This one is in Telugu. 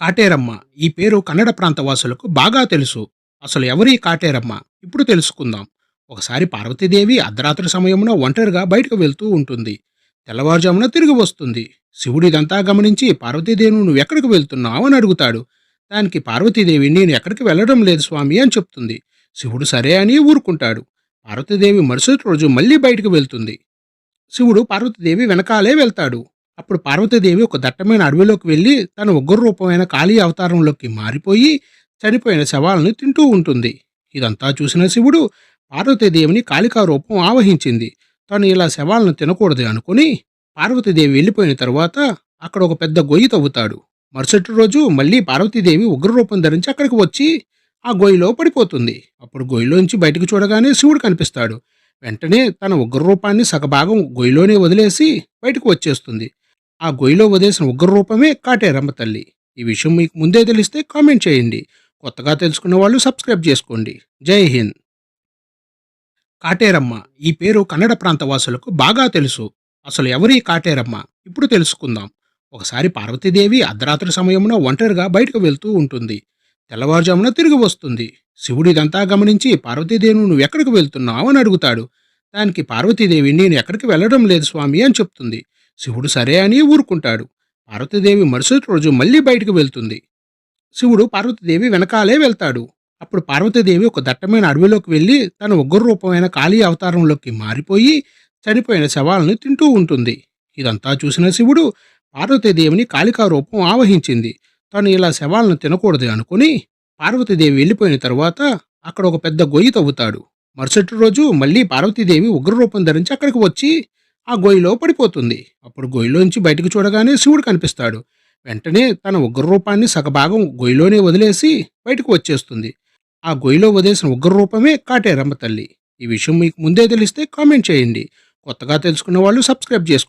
కాటేరమ్మ. ఈ పేరు కన్నడ ప్రాంత వాసులకు బాగా తెలుసు. అసలు ఎవరి కాటేరమ్మ? ఇప్పుడు తెలుసుకుందాం. ఒకసారి పార్వతీదేవి అర్ధరాత్రి సమయంలో ఒంటరిగా బయటకు వెళ్తూ ఉంటుంది. తెల్లవారుజామున తిరిగి వస్తుంది. శివుడు ఇదంతా గమనించి పార్వతీదేవి నువ్వు ఎక్కడికి వెళ్తున్నావు? అని అడుగుతాడు. దానికి పార్వతీదేవి నేను ఎక్కడికి వెళ్ళడం లేదు స్వామి అని చెప్తుంది. శివుడు సరే అని ఊరుకుంటాడు. పార్వతీదేవి మరుసటి రోజు మళ్ళీ బయటకు వెళ్తుంది. శివుడు పార్వతీదేవి వెనకాలే వెళ్తాడు. అప్పుడు పార్వతీదేవి ఒక దట్టమైన అడవిలోకి వెళ్ళి తన ఉగ్ర రూపమైన కాళీ అవతారంలోకి మారిపోయి చనిపోయిన శవాలను తింటూ ఉంటుంది. ఇదంతా చూసిన శివుడు పార్వతీదేవిని కాళికా రూపం ఆవహించింది. తను ఇలా శవాలను తినకూడదు అనుకుని పార్వతీదేవి వెళ్ళిపోయిన తర్వాత అక్కడ ఒక పెద్ద గొయ్యి తవ్వుతాడు. మరుసటి రోజు మళ్ళీ పార్వతీదేవి ఉగ్రరూపం ధరించి అక్కడికి వచ్చి ఆ గొయ్యిలో పడిపోతుంది. అప్పుడు గొయ్యిలోంచి బయటకు చూడగానే శివుడు కనిపిస్తాడు. వెంటనే తన ఉగ్రరూపాన్ని సగభాగం గొయ్యిలోనే వదిలేసి బయటకు వచ్చేస్తుంది. ఆ గొయ్యిలో వదిలేసిన ఉగ్రరూపమే కాటేరమ్మ తల్లి. ఈ విషయం మీకు ముందే తెలిస్తే కామెంట్ చేయండి. కొత్తగా తెలుసుకున్న వాళ్ళు సబ్స్క్రైబ్ చేసుకోండి. జై హింద్. కాటేరమ్మ ఈ పేరు కన్నడ ప్రాంత వాసులకు బాగా తెలుసు. అసలు ఎవరి కాటేరమ్మ? ఇప్పుడు తెలుసుకుందాం. ఒకసారి పార్వతీదేవి అర్ధరాత్రి సమయంలో ఒంటరిగా బయటకు వెళ్తూ ఉంటుంది. తెల్లవారుజామున తిరిగి వస్తుంది. శివుడు ఇదంతా గమనించి పార్వతీదేవి నువ్వు ఎక్కడికి వెళ్తున్నావు అని అడుగుతాడు. దానికి పార్వతీదేవి నేను ఎక్కడికి వెళ్ళడం లేదు స్వామి అని చెప్తుంది. శివుడు సరే అని ఊరుకుంటాడు. పార్వతీదేవి మరుసటి రోజు మళ్ళీ బయటకు వెళ్తుంది. శివుడు పార్వతీదేవి వెనకాలే వెళ్తాడు. అప్పుడు పార్వతీదేవి ఒక దట్టమైన అడవిలోకి వెళ్ళి తన ఉగ్ర రూపమైన కాళీ అవతారంలోకి మారిపోయి చనిపోయిన శవాలను తింటూ ఉంటుంది. ఇదంతా చూసిన శివుడు పార్వతీదేవిని కాళికా రూపం ఆవహించింది. తను ఇలా శవాలను తినకూడదు అనుకుని పార్వతీదేవి వెళ్ళిపోయిన తర్వాత అక్కడ ఒక పెద్ద గొయ్యి తవ్వుతాడు. మరుసటి రోజు మళ్ళీ పార్వతీదేవి ఉగ్రరూపం ధరించి అక్కడికి వచ్చి ఆ గొయ్యిలో పడిపోతుంది. అప్పుడు గొయ్యిలోంచి బయటకు చూడగానే శివుడు కనిపిస్తాడు. వెంటనే తన ఉగ్రరూపాన్ని సగభాగం గొయ్యిలోనే వదిలేసి బయటకు వచ్చేస్తుంది. ఆ గొయ్యిలో వదిలేసిన ఉగ్రరూపమే కాటేరమ్మ తల్లి. ఈ విషయం మీకు ముందే తెలిస్తే కామెంట్ చేయండి. కొత్తగా తెలుసుకున్న వాళ్ళు సబ్స్క్రైబ్ చేసుకోండి